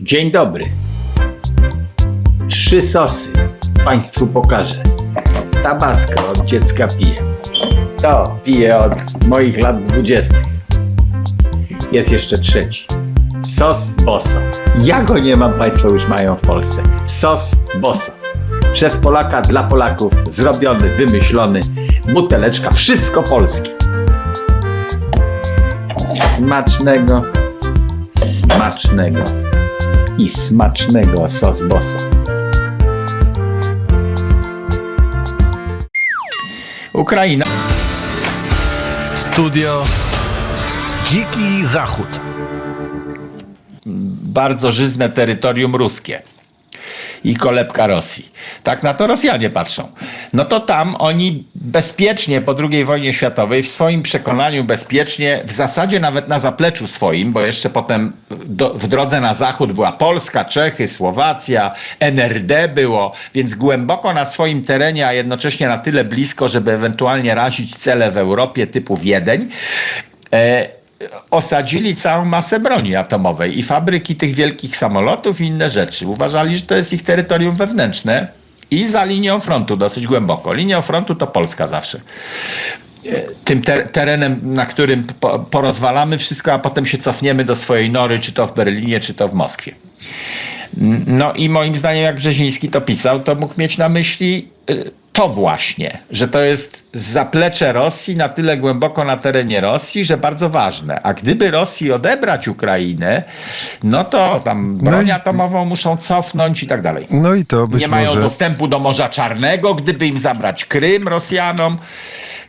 Dzień dobry. Trzy sosy Państwu pokażę. Tabasco od dziecka piję. To piję od moich lat dwudziestych. Jest jeszcze trzeci. Sos Boso. Ja go nie mam, Państwo już mają w Polsce. Sos Boso. Przez Polaka dla Polaków zrobiony, wymyślony. Buteleczka, wszystko polskie. Smacznego, smacznego i smacznego sos Boso. Ukraina. Studio Dziki Zachód. bardzo żyzne terytorium ruskie i kolebka Rosji. Tak na to Rosjanie patrzą. No to tam oni bezpiecznie po II wojnie światowej, w swoim przekonaniu bezpiecznie, w zasadzie nawet na zapleczu swoim, bo jeszcze potem do, w drodze na zachód była Polska, Czechy, Słowacja, NRD było, więc głęboko na swoim terenie, a jednocześnie na tyle blisko, żeby ewentualnie razić cele w Europie typu Wiedeń. E, osadzili całą masę broni atomowej i fabryki tych wielkich samolotów i inne rzeczy. Uważali, że to jest ich terytorium wewnętrzne i za linią frontu dosyć głęboko. Linią frontu to Polska zawsze. E, Tym ter- terenem, na którym po- porozwalamy wszystko, a potem się cofniemy do swojej nory, czy to w Berlinie, czy to w Moskwie. No i moim zdaniem, jak Brzeziński to pisał, to mógł mieć na myśli y, to właśnie, że to jest zaplecze Rosji na tyle głęboko na terenie Rosji, że bardzo ważne. A gdyby Rosji odebrać Ukrainę, no to tam broń i- atomową muszą cofnąć i tak dalej. No i to być Nie mają może... dostępu do Morza Czarnego, gdyby im zabrać Krym Rosjanom.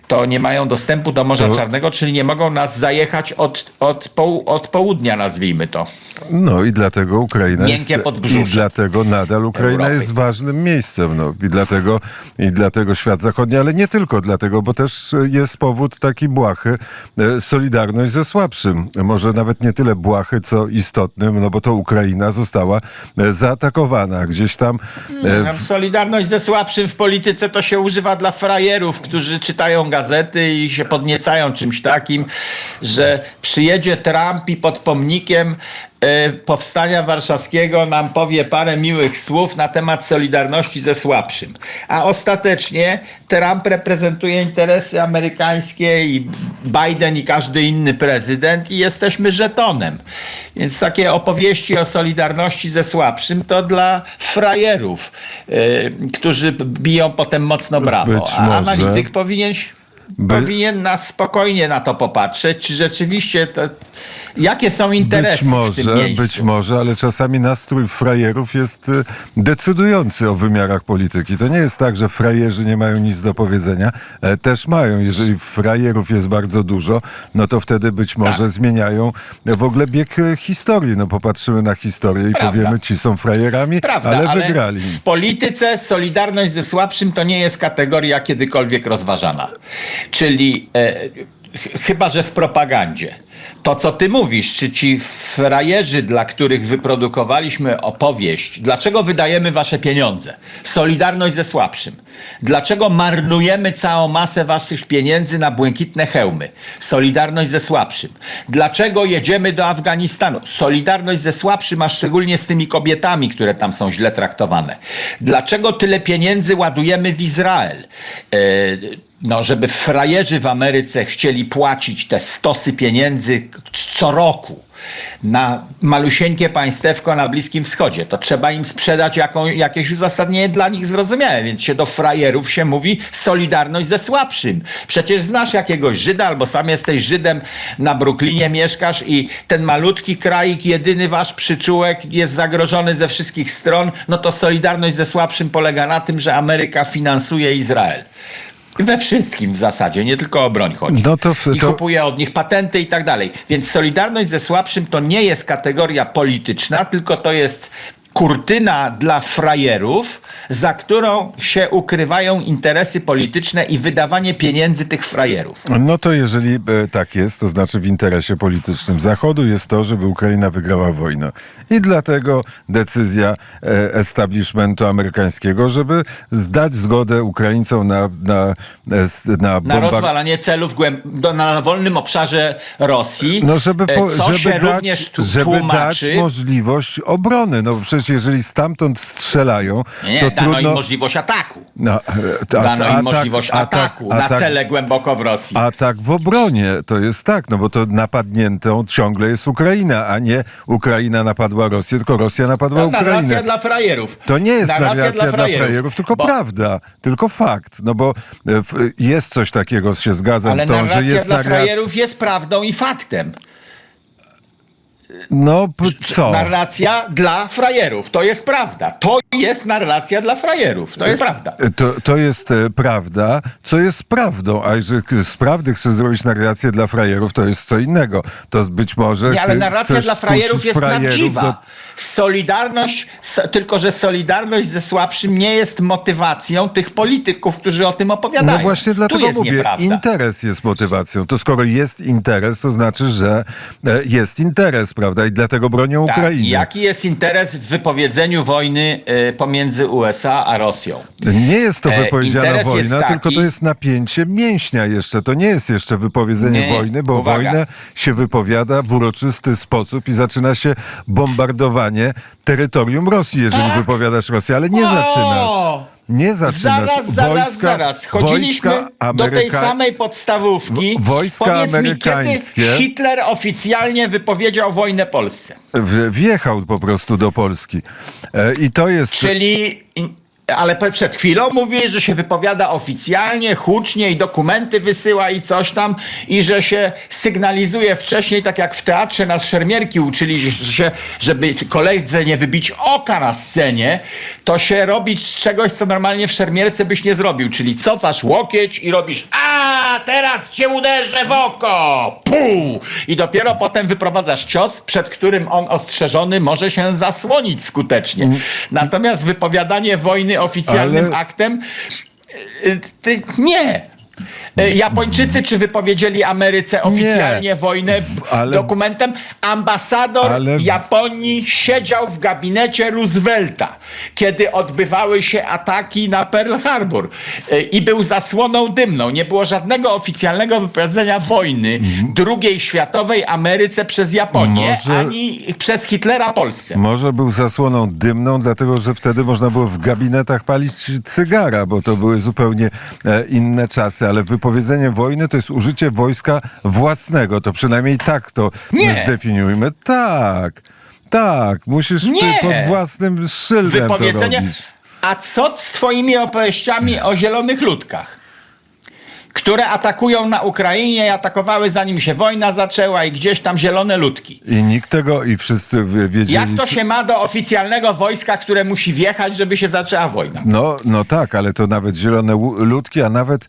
To nie mają dostępu do Morza Czarnego, czyli nie mogą nas zajechać od, od, poł- od południa, nazwijmy to. No i dlatego Ukraina Miękkie jest... podbrzusze I dlatego nadal Ukraina Europy. jest ważnym miejscem. No. I, dlatego, I dlatego świat zachodni, ale nie tylko dlatego, bo też jest powód taki błahy, e, solidarność ze słabszym. Może nawet nie tyle błahy, co istotnym, no bo to Ukraina została e, zaatakowana. Gdzieś tam... e, No, Solidarność ze słabszym w polityce to się używa dla frajerów, którzy czytają gazety i się podniecają czymś takim, że przyjedzie Trump i pod pomnikiem e, powstania warszawskiego nam powie parę miłych słów na temat solidarności ze słabszym. A ostatecznie Trump reprezentuje interesy amerykańskie i Biden i każdy inny prezydent i jesteśmy żetonem. Więc takie opowieści o solidarności ze słabszym to dla frajerów, e, którzy biją potem mocno brawo. A analityk powinien, By- powinien nas spokojnie na to popatrzeć, czy rzeczywiście to, jakie są interesy Być w tym może, miejscu. być może, ale czasami nastrój frajerów jest y, decydujący o wymiarach polityki. To nie jest tak, że frajerzy nie mają nic do powiedzenia. E, Też mają. Jeżeli frajerów jest bardzo dużo, no to wtedy być może Tak. zmieniają w ogóle bieg e, historii. No popatrzymy na historię i Prawda. powiemy, ci są frajerami, Prawda, ale, ale wygrali. w polityce solidarność ze słabszym to nie jest kategoria kiedykolwiek rozważana. Czyli e, ch- chyba, że w propagandzie. To, co ty mówisz, czy ci frajerzy, dla których wyprodukowaliśmy opowieść, dlaczego wydajemy wasze pieniądze? Solidarność ze słabszym. Dlaczego marnujemy całą masę waszych pieniędzy na błękitne hełmy? Solidarność ze słabszym. Dlaczego jedziemy do Afganistanu? Solidarność ze słabszym, a szczególnie z tymi kobietami, które tam są źle traktowane. Dlaczego tyle pieniędzy ładujemy w Izrael? No, żeby frajerzy w Ameryce chcieli płacić te stosy pieniędzy co roku na malusieńkie państewko na Bliskim Wschodzie, to trzeba im sprzedać jaką, jakieś uzasadnienie dla nich zrozumiałe, więc się do frajerów się mówi solidarność ze słabszym. Przecież znasz jakiegoś Żyda, albo sam jesteś Żydem, na Brooklynie mieszkasz i ten malutki kraik, jedyny wasz przyczółek jest zagrożony ze wszystkich stron, no to solidarność ze słabszym polega na tym, że Ameryka finansuje Izrael. We wszystkim w zasadzie, nie tylko o broń chodzi. No to I kupuje od nich patenty i tak dalej. Więc solidarność ze słabszym to nie jest kategoria polityczna, tylko to jest kurtyna dla frajerów, za którą się ukrywają interesy polityczne i wydawanie pieniędzy tych frajerów. No to jeżeli e, tak jest, to znaczy w interesie politycznym Zachodu jest to, żeby Ukraina wygrała wojnę. I dlatego decyzja e, establishmentu amerykańskiego, żeby zdać zgodę Ukraińcom na, na, na, na Na rozwalanie celów na wolnym obszarze Rosji, No, żeby, e, po, co żeby, się dać, również tu żeby dać możliwość obrony. No przecież jeżeli stamtąd strzelają, Nie, to dano trudno... im możliwość ataku. No, e, a- Dano im atak- możliwość atak- ataku na atak- cele głęboko w Rosji. Atak w obronie, to jest tak, no bo to napadniętą ciągle jest Ukraina, a nie Ukraina napadła Rosję, tylko Rosja napadła To Ukrainę. narracja dla frajerów. To nie jest narracja, Narracja dla frajerów, tylko Bo- prawda, tylko fakt. No bo e, jest coś takiego, się zgadzam Ale z tą, że narracja jest dla narracja. frajerów jest prawdą i faktem. No co? Narracja dla frajerów. To jest prawda. To jest narracja dla frajerów. To jest prawda. To, to jest e, prawda, co jest prawdą, a że k- z prawdy chcesz zrobić narrację dla frajerów, to jest co innego. To być może Nie, ale narracja dla frajerów jest frajerów prawdziwa. do- Solidarność, tylko że solidarność ze słabszym nie jest motywacją tych polityków, którzy o tym opowiadają. No właśnie tu dlatego jest mówię, nieprawda. interes jest motywacją. To skoro jest interes, to znaczy, że e, jest interes, prawda? I dlatego bronią Tak, Ukrainy. jaki jest interes w wypowiedzeniu wojny y, pomiędzy USA a Rosją? Nie jest to E, wypowiedziana interes wojna, tylko taki- to jest napięcie mięśnia jeszcze. To nie jest jeszcze wypowiedzenie Nie, wojny, bo uwaga. wojnę się wypowiada w uroczysty sposób i zaczyna się bombardowanie terytorium Rosji, jeżeli wypowiadasz Rosję, ale nie O! zaczynasz. Nie zaczynasz. Zaraz, zaraz, Wojska- zaraz. Chodziliśmy wojska do tej Ameryka- samej podstawówki. Wojska Powiedz amerykańskie- mi, kiedy Hitler oficjalnie wypowiedział wojnę Polsce? Wjechał po prostu do Polski. E, I to jest... Czyli, ale przed chwilą mówiłeś, że się wypowiada oficjalnie, hucznie i dokumenty wysyła i coś tam i że się sygnalizuje wcześniej, tak jak w teatrze nas szermierki uczyli, że się, żeby koledze nie wybić oka na scenie, to się robi z czegoś, co normalnie w szermierce byś nie zrobił, czyli cofasz łokieć i robisz a teraz cię uderzę w oko! Puu! I dopiero potem wyprowadzasz cios, przed którym on ostrzeżony może się zasłonić skutecznie. Natomiast wypowiadanie wojny oficjalnym Ale- aktem y, ty, nie. Y, Japończycy czy wypowiedzieli Ameryce oficjalnie wojnę ale- dokumentem? Ambasador ale- Japonii siedział w gabinecie Roosevelta, kiedy odbywały się ataki na Pearl Harbor y, i był zasłoną dymną. Nie było żadnego oficjalnego wypowiedzenia wojny II światowej Ameryce przez Japonię, Może- ani przez Hitlera Polsce. Może był zasłoną dymną, dlatego że wtedy można było w gabinetach palić cygara, bo to były zupełnie e, inne czasy, ale wypowiedzenie wojny to jest użycie wojska własnego. To przynajmniej tak to Nie. zdefiniujmy. Tak, tak. Musisz Nie. pod własnym szyldem to wypowiedzenie. robić. A co z twoimi opowieściami o zielonych ludkach? Które atakują na Ukrainie i atakowały zanim się wojna zaczęła i gdzieś tam zielone ludki. I nikt tego, i wszyscy wie- wiedzieli... Jak to się ma do oficjalnego wojska, które musi wjechać, żeby się zaczęła wojna? No, no tak, ale to nawet zielone ludki, a nawet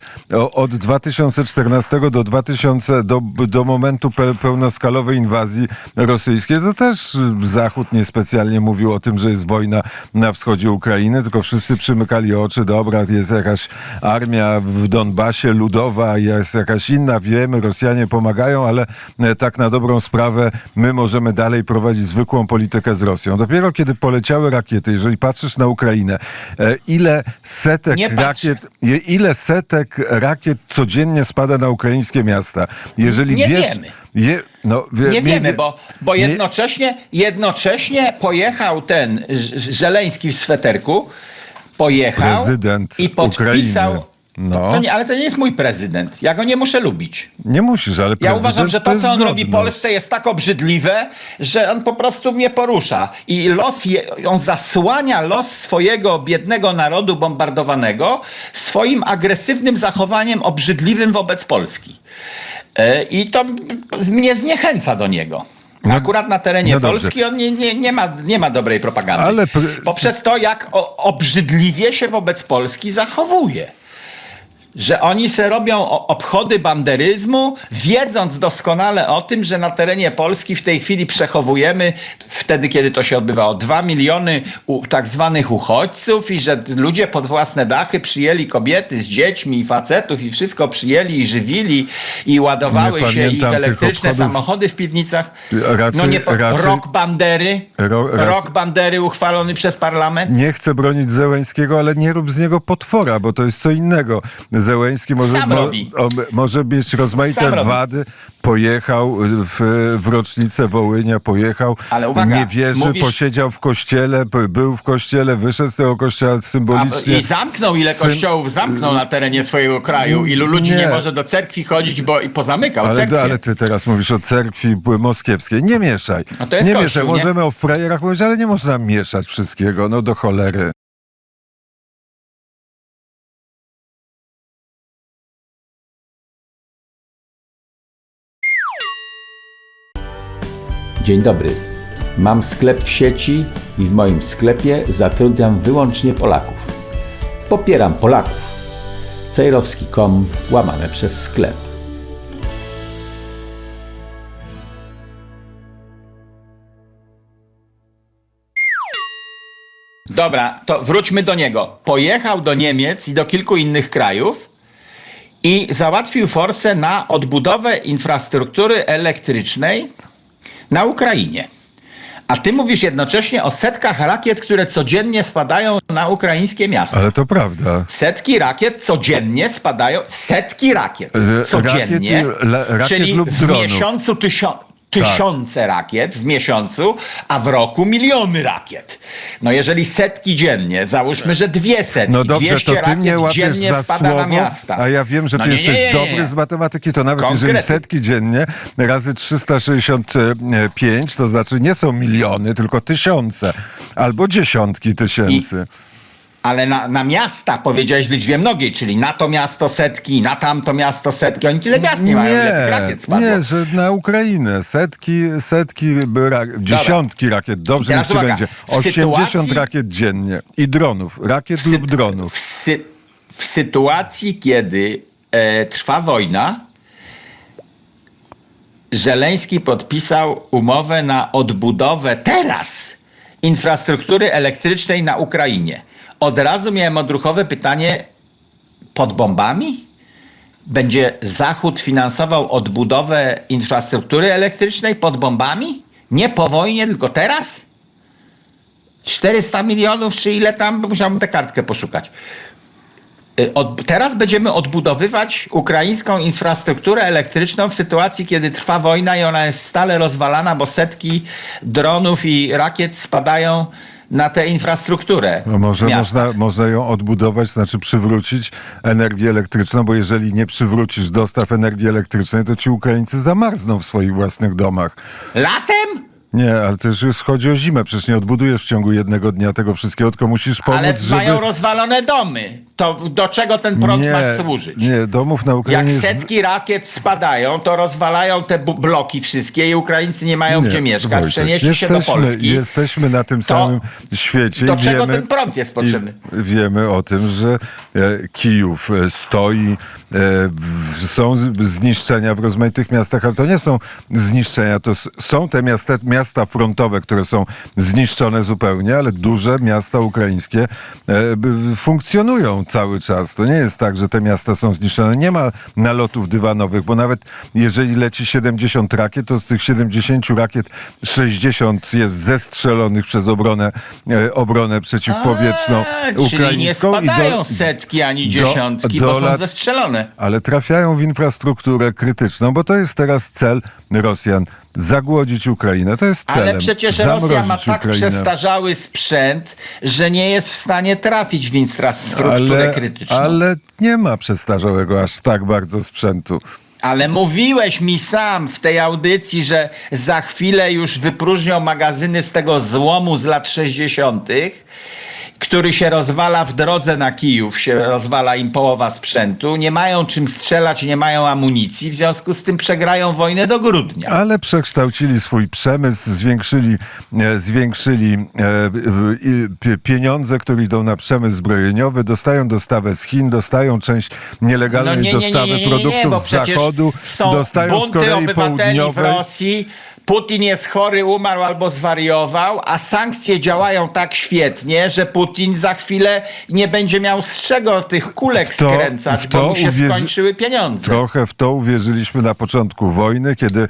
od 2014 do 2000, do, do momentu pe, pełnoskalowej inwazji rosyjskiej, to też Zachód niespecjalnie mówił o tym, że jest wojna na wschodzie Ukrainy, tylko wszyscy przymykali oczy, dobra, jest jakaś armia w Donbasie ludowa, jest jakaś inna, wiemy, Rosjanie pomagają, ale e, tak na dobrą sprawę my możemy dalej prowadzić zwykłą politykę z Rosją. Dopiero kiedy poleciały rakiety, jeżeli patrzysz na Ukrainę, e, ile setek Nie rakiet, ile setek rakiet codziennie spada na ukraińskie miasta? Jeżeli Nie wiesz, wiemy. Je, no, wie, Nie wiemy, bo, bo nie- jednocześnie, jednocześnie pojechał ten Żeleński w sweterku, pojechał Prezydent i podpisał. Ukrainy. No. To nie, ale to nie jest mój prezydent. Ja go nie muszę lubić. Nie musisz, ale Ja prezydent uważam, że to, co on robi. Polsce, jest tak obrzydliwe, że on po prostu mnie porusza. I los, je, on zasłania los swojego biednego narodu bombardowanego swoim agresywnym zachowaniem obrzydliwym wobec Polski. E, I to mnie zniechęca do niego. Akurat na terenie no. Polski on nie, nie, nie, ma, nie ma dobrej propagandy. Ale pr- Poprzez to, jak obrzydliwie się wobec Polski zachowuje. Że oni se robią obchody banderyzmu, wiedząc doskonale o tym, że na terenie Polski w tej chwili przechowujemy, wtedy kiedy to się odbywało, dwa miliony u, tak zwanych uchodźców i że ludzie pod własne dachy przyjęli kobiety z dziećmi i facetów i wszystko przyjęli i żywili i ładowały Nie się ich elektryczne samochody w piwnicach. Raczej- no nie, po- raczej- rok bandery, Ro- rok bandery uchwalony przez parlament. Nie chcę bronić Zełęńskiego, ale nie rób z niego potwora, bo to jest co innego. Zełęński może, Sam robi. o, może mieć rozmaite wady. Pojechał w, w rocznicę Wołynia, pojechał, Ale uwaga, nie wierzy, mówisz- posiedział w kościele, był w kościele, wyszedł z tego kościoła A, symbolicznie. I zamknął, ile Sym- kościołów zamknął na terenie swojego kraju. Ilu ludzi nie, Nie. może do cerkwi chodzić, bo i pozamykał Ale, cerkwie. ale ty teraz mówisz o cerkwi moskiewskiej. Nie mieszaj. No to jest nie kościół, mieszaj. nie? Możemy o frajerach mówić, ale nie można mieszać wszystkiego. No do cholery. Dzień dobry. Mam sklep w sieci i w moim sklepie zatrudniam wyłącznie Polaków. Popieram Polaków. Cejrowski.com łamane przez sklep. Dobra, to wróćmy do niego. Pojechał do Niemiec i do kilku innych krajów i załatwił forsę na odbudowę infrastruktury elektrycznej na Ukrainie. A ty mówisz jednocześnie o setkach rakiet, które codziennie spadają na ukraińskie miasta. Ale to prawda. Setki rakiet codziennie spadają, setki rakiet codziennie, rakiet czyli w miesiącu tysio- tysiące rakiet w miesiącu, a w roku miliony rakiet. No jeżeli setki dziennie, załóżmy, że dwie setki, No dobrze, 200 to ty rakiet mnie dziennie za spada słowo, na miasta. a ja wiem, że No ty nie, jesteś nie, nie, dobry z matematyki, to nawet jeżeli setki dziennie razy 365, to znaczy nie są miliony, tylko tysiące. Albo dziesiątki tysięcy. Ale na, na miasta powiedziałeś w liczbie mnogiej, czyli na to miasto setki, na tamto miasto setki. Oni tyle miast nie, mają, ile tych rakiet spadło. nie, że na Ukrainę setki, setki, ra, dziesiątki rakiet, dobrze niech uwaga, będzie. w 80 sytuacji- rakiet dziennie i dronów, rakiet sy- lub dronów. w, sy- w sytuacji, kiedy e, trwa wojna, Żeleński podpisał umowę na odbudowę teraz infrastruktury elektrycznej na Ukrainie. Od razu miałem odruchowe pytanie pod bombami? Będzie Zachód finansował odbudowę infrastruktury elektrycznej pod bombami? Nie po wojnie, tylko teraz? 400 milionów, czy ile tam, musiałbym tę kartkę poszukać. Y, Od, teraz będziemy odbudowywać ukraińską infrastrukturę elektryczną w sytuacji, kiedy trwa wojna i ona jest stale rozwalana, bo setki dronów i rakiet spadają na tę infrastrukturę. No może można, można ją odbudować, znaczy przywrócić energię elektryczną, bo jeżeli nie przywrócisz dostaw energii elektrycznej, to ci Ukraińcy zamarzną w swoich własnych domach. Latem? Nie, ale to już chodzi o zimę. Przecież nie odbudujesz w ciągu jednego dnia tego wszystkiego, tylko musisz pomóc, Ale żeby... mają rozwalone domy. To do czego ten prąd nie, ma służyć? Nie, domów na Ukrainie Jak setki rakiet spadają, to rozwalają te bloki wszystkie i Ukraińcy nie mają Nie, gdzie mieszkać. Wojtek, Przenieśli się do Polski. Jesteśmy na tym samym świecie. do czego wiemy, ten prąd jest potrzebny? Wiemy o tym, że e, Kijów e, stoi, e, są zniszczenia w rozmaitych miastach, ale to nie są zniszczenia, to są te miasta, miasta frontowe, które są zniszczone zupełnie, ale duże miasta ukraińskie e, funkcjonują cały czas. To nie jest tak, że te miasta są zniszczone. Nie ma nalotów dywanowych, bo nawet jeżeli leci 70 rakiet, to z tych 70 rakiet 60 jest zestrzelonych przez obronę, e, obronę przeciwpowietrzną A, ukraińską. Czyli nie i spadają do- setki ani do- dziesiątki, do bo są lat- zestrzelone. ale trafiają w infrastrukturę krytyczną, bo to jest teraz cel Rosjan. Zagłodzić Ukrainę. To jest celem. Ale przecież Rosja ma Zamrozić tak Ukrainę. przestarzały sprzęt, że nie jest w stanie trafić w infrastrukturę ale, krytyczną. Ale... ale nie ma przestarzałego aż tak bardzo sprzętu. mówiłeś mi sam w tej audycji, że za chwilę już wypróżnią magazyny z tego złomu z lat 60. który się rozwala w drodze na Kijów, się rozwala im połowa sprzętu, nie mają czym strzelać, nie mają amunicji, w związku z tym przegrają wojnę do grudnia. Ale przekształcili swój przemysł, zwiększyli, e, zwiększyli e, w- pieniądze, które idą na przemysł zbrojeniowy, dostają dostawę z Chin, dostają część nielegalnej No nie, nie, nie, dostawy produktów z zachodu, są dostają z bunty Korei obywateli w Południowej. Rosji. Putin jest chory, umarł albo zwariował, a sankcje działają tak świetnie, że Putin za chwilę nie będzie miał z czego tych kulek W to- skręcać, w to bo mu się skończyły pieniądze. Trochę w to uwierzyliśmy na początku wojny, kiedy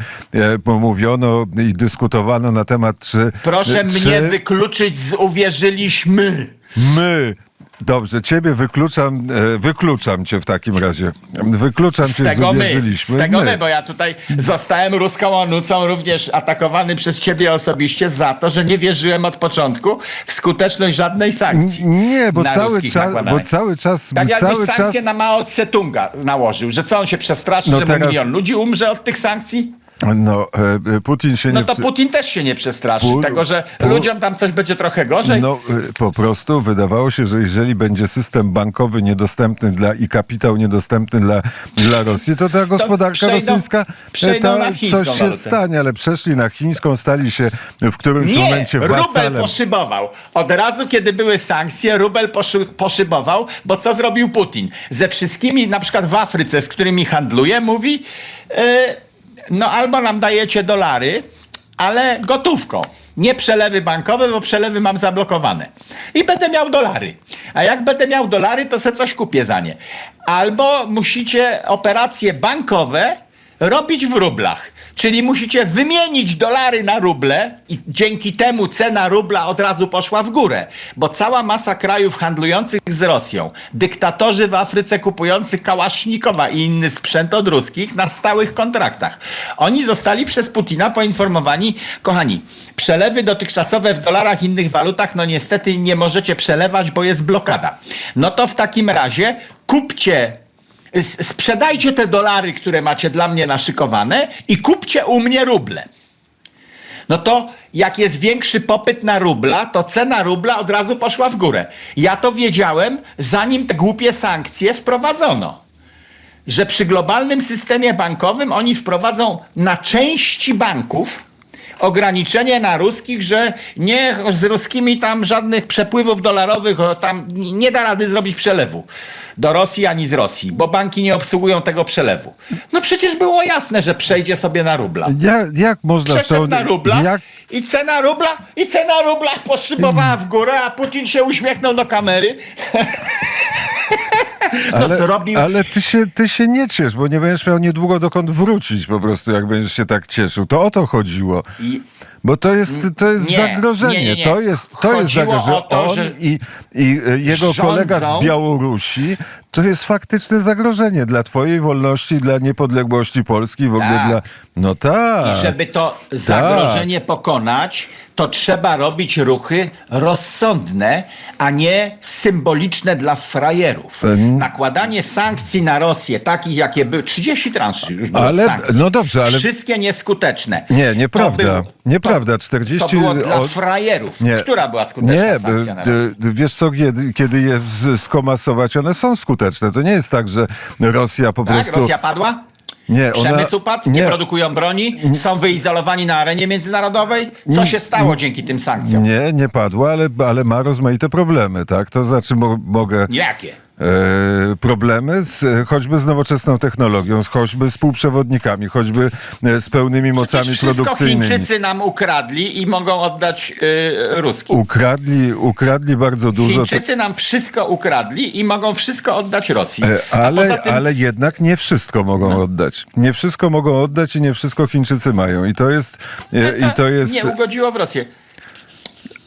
e, mówiono i dyskutowano na temat, czy... Proszę czy mnie wykluczyć z uwierzyliśmy. My... Dobrze, ciebie wykluczam, e, wykluczam cię w takim razie. Wykluczam Z cię tego z my, z tego my, bo ja tutaj zostałem ruską onucą, również atakowany przez ciebie osobiście za to, że nie wierzyłem od początku w skuteczność żadnej sankcji. Nie, bo cały, czas, bo cały czas... Tak jakbyś cały czas sankcje na Mao Tse-tunga nałożył, że co on się przestraszy, No że teraz- milion ludzi umrze od tych sankcji? No, e, e, Putin się No nie... to Putin też się nie przestraszy Pu- tego, że pu- ludziom tam coś będzie trochę gorzej. No e, po prostu wydawało się, że jeżeli będzie system bankowy niedostępny dla i kapitał niedostępny dla, dla Rosji, to ta gospodarka przejdą- rosyjska przejdą to na chińską coś się walutę. stanie, ale przeszli na chińską, stali się w którymś Nie, momencie rubel wasalem. poszybował. Od razu, kiedy były sankcje, rubel poszy, poszybował, bo co zrobił Putin? Ze wszystkimi, na przykład w Afryce, z którymi handluje, mówi, e, no albo nam dajecie dolary, ale gotówką. Nie przelewy bankowe, bo przelewy mam zablokowane. I będę miał dolary. A jak będę miał dolary, to se coś kupię za nie. Albo musicie operacje bankowe robić w rublach. Czyli musicie wymienić dolary na ruble i dzięki temu cena rubla od razu poszła w górę, bo cała masa krajów handlujących z Rosją, dyktatorzy w Afryce kupujący kałasznikowa i inny sprzęt od ruskich na stałych kontraktach. Oni zostali przez Putina poinformowani, kochani, przelewy dotychczasowe w dolarach innych walutach, no niestety nie możecie przelewać, bo jest blokada. No to w takim razie kupcie sprzedajcie te dolary, które macie dla mnie naszykowane i kupcie u mnie ruble. No to jak jest większy popyt na rubla, to cena rubla od razu poszła w górę. Ja to wiedziałem, zanim te głupie sankcje wprowadzono. Że przy globalnym systemie bankowym oni wprowadzą na części banków ograniczenie na ruskich, że nie z ruskimi tam żadnych przepływów dolarowych, tam nie da rady zrobić przelewu do Rosji ani z Rosji, bo banki nie obsługują tego przelewu. No przecież było jasne, że przejdzie sobie na rubla. Jak, jak można Przeszedł to... na rubla Jak, i cena rubla i cena rubla poszybowała w górę, a Putin się uśmiechnął do kamery. No ale, ale ty się, ty się nie ciesz, bo nie będziesz miał niedługo dokąd wrócić po prostu, jak będziesz się tak cieszył. To o to chodziło. i Bo to jest, to jest Nie, zagrożenie. nie, nie. To jest, to jest Chodziło zagrożenie. o to, On i, i e, jego rządzą- kolega z Białorusi to jest faktyczne zagrożenie dla twojej wolności, dla niepodległości Polski, w ogóle Tak. dla... No tak. I żeby to zagrożenie pokonać, to trzeba robić ruchy rozsądne, a nie symboliczne dla frajerów. Em. Nakładanie sankcji na Rosję, takich jakie były, 30 transzy już było Ale- sankcji. no dobrze, ale- Wszystkie nieskuteczne. Nie, nieprawda. To było- Nieprawda. To, 40 to było dla frajerów. Nie. Która była skuteczna Nie, sankcja na Rosję? wiesz co, kiedy, kiedy je skomasować, one są skuteczne. To nie jest tak, że Rosja po Tak? prostu... Rosja padła? Nie, ona- Przemysł padł? Nie. nie. produkują broni? Są wyizolowani na arenie międzynarodowej? Co się stało dzięki tym sankcjom? Nie, nie padła, ale, ale ma rozmaite problemy, tak? To znaczy mo, mogę... Jakie? E, problemy z, e, choćby z nowoczesną technologią, z, choćby z półprzewodnikami, choćby e, z pełnymi mocami Przecież wszystko produkcyjnymi. Chińczycy nam ukradli i mogą oddać yy, Ruskim. Ukradli, ukradli bardzo dużo. Chińczycy nam wszystko ukradli i mogą wszystko oddać Rosji. E, Ale, tym, No. ale jednak nie wszystko mogą oddać. Nie wszystko mogą oddać i nie wszystko Chińczycy mają. I to jest. e, I to jest nie ugodziło w Rosję.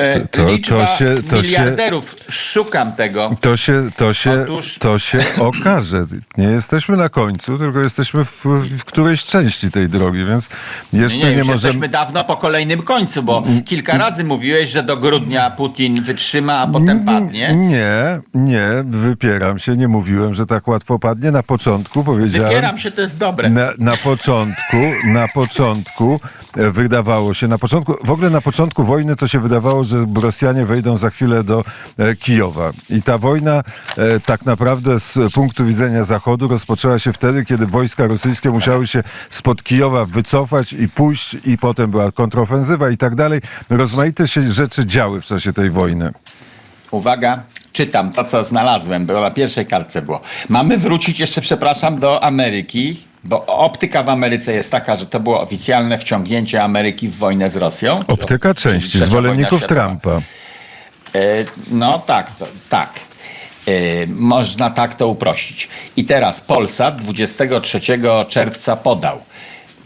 E, To- to liczba się- to się- miliarderów, szukam tego. to się, to, się, Otóż- to się okaże. Nie jesteśmy na końcu, tylko jesteśmy w, w którejś części tej drogi, więc jeszcze Nie, nie, możemy. jesteśmy dawno po kolejnym końcu, bo kilka razy mówiłeś, że do grudnia Putin wytrzyma, a potem padnie. Nie, nie, wypieram się, nie mówiłem, że tak łatwo padnie. Na początku powiedziałem. Wypieram się, to jest dobre. Na, na początku, na początku e, wydawało się, na początku, w ogóle na początku wojny to się wydawało, że że Rosjanie wejdą za chwilę do e, Kijowa. I ta wojna e, tak naprawdę z punktu widzenia Zachodu rozpoczęła się wtedy, kiedy wojska rosyjskie musiały się spod Kijowa wycofać i pójść i potem była kontrofensywa i tak dalej. Rozmaite się rzeczy działy w czasie tej wojny. Uwaga, czytam to, co znalazłem, było na pierwszej kartce było. Mamy wrócić jeszcze, przepraszam, do Ameryki, bo optyka w Ameryce jest taka, że to było oficjalne wciągnięcie Ameryki w wojnę z Rosją. Optyka części zwolenników. Trumpa. E, No tak, to, tak. E, Można tak to uprościć. I teraz Polsat 23 czerwca podał.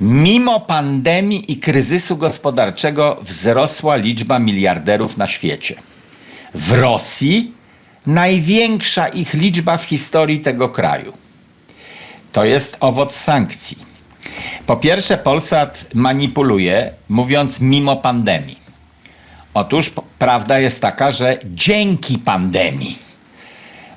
Mimo pandemii i kryzysu gospodarczego wzrosła liczba miliarderów na świecie. W Rosji największa ich liczba w historii tego kraju. To jest owoc sankcji. Po pierwsze, Polsat manipuluje, mówiąc mimo pandemii. Otóż prawda jest taka, że dzięki pandemii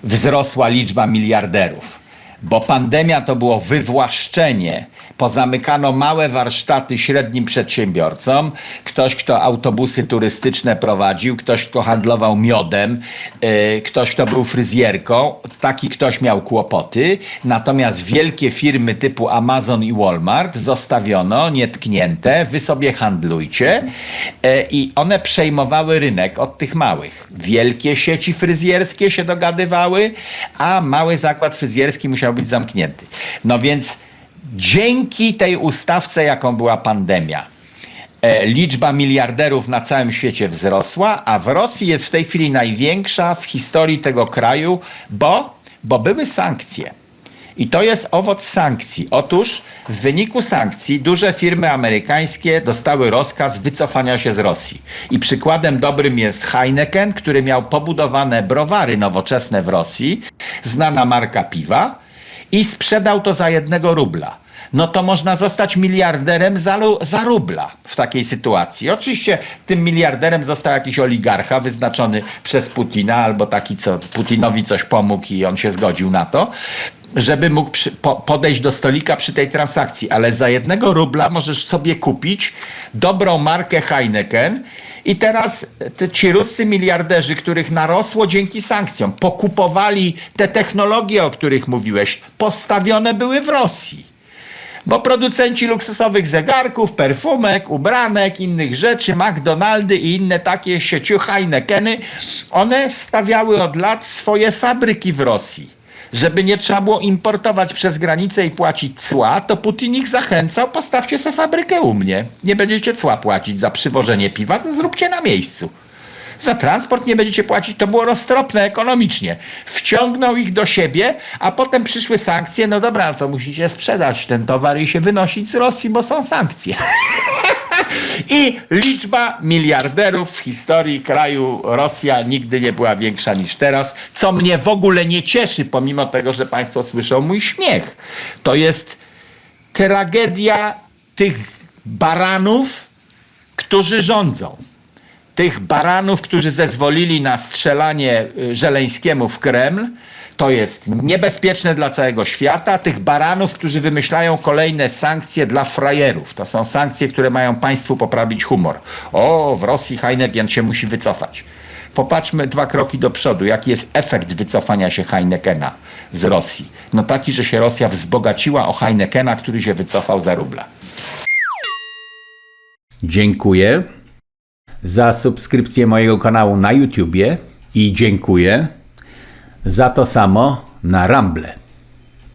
wzrosła liczba miliarderów. Bo pandemia to było wywłaszczenie. Pozamykano małe warsztaty średnim przedsiębiorcom. Ktoś, kto autobusy turystyczne prowadził, ktoś, kto handlował miodem, yy, ktoś, kto był fryzjerką. Taki ktoś miał kłopoty. Natomiast wielkie firmy typu Amazon i Walmart zostawiono nietknięte. Wy sobie handlujcie. Yy, I one przejmowały rynek od tych małych. Wielkie sieci fryzjerskie się dogadywały, a mały zakład fryzjerski musiał być zamknięty. No więc dzięki tej ustawce, jaką była pandemia, e, liczba miliarderów na całym świecie wzrosła, a w Rosji jest w tej chwili największa w historii tego kraju, bo, bo były sankcje. I to jest owoc sankcji. Otóż w wyniku sankcji duże firmy amerykańskie dostały rozkaz wycofania się z Rosji. I przykładem dobrym jest Heineken, który miał pobudowane browary nowoczesne w Rosji, znana marka piwa, i sprzedał to za jednego rubla. No to można zostać miliarderem za, za rubla w takiej sytuacji. Oczywiście tym miliarderem został jakiś oligarcha wyznaczony przez Putina albo taki, co Putinowi coś pomógł i on się zgodził na to, żeby mógł przy, po, podejść do stolika przy tej transakcji. Ale za jednego rubla możesz sobie kupić dobrą markę Heineken i teraz te, ci ruscy miliarderzy, których narosło dzięki sankcjom, pokupowali te technologie, o których mówiłeś, postawione były w Rosji. Bo producenci luksusowych zegarków, perfumek, ubranek, innych rzeczy, McDonaldy i inne takie sieci Heinekeny, one stawiały od lat swoje fabryki w Rosji. Żeby nie trzeba było importować przez granicę i płacić cła, to Putin ich zachęcał, postawcie sobie fabrykę u mnie. Nie będziecie cła płacić za przywożenie piwa, to zróbcie na miejscu. Za transport nie będziecie płacić, to było roztropne ekonomicznie. Wciągnął ich do siebie, a potem przyszły sankcje. No dobra, to musicie sprzedać ten towar i się wynosić z Rosji, bo są sankcje. I liczba miliarderów w historii kraju Rosja nigdy nie była większa niż teraz, co mnie w ogóle nie cieszy, pomimo tego, że Państwo słyszą mój śmiech. To jest tragedia tych baranów, którzy rządzą tych baranów, którzy zezwolili na strzelanie y, Żeleńskiemu w Kreml. To jest niebezpieczne dla całego świata. Tych baranów, którzy wymyślają kolejne sankcje dla frajerów. To są sankcje, które mają państwu poprawić humor. O, w Rosji Heineken się musi wycofać. Popatrzmy dwa kroki do przodu. Jaki jest efekt wycofania się Heinekena z Rosji? No taki, że się Rosja wzbogaciła o Heinekena, który się wycofał za rubla. Dziękuję za subskrypcję mojego kanału na YouTubie i dziękuję za to samo na Rumble.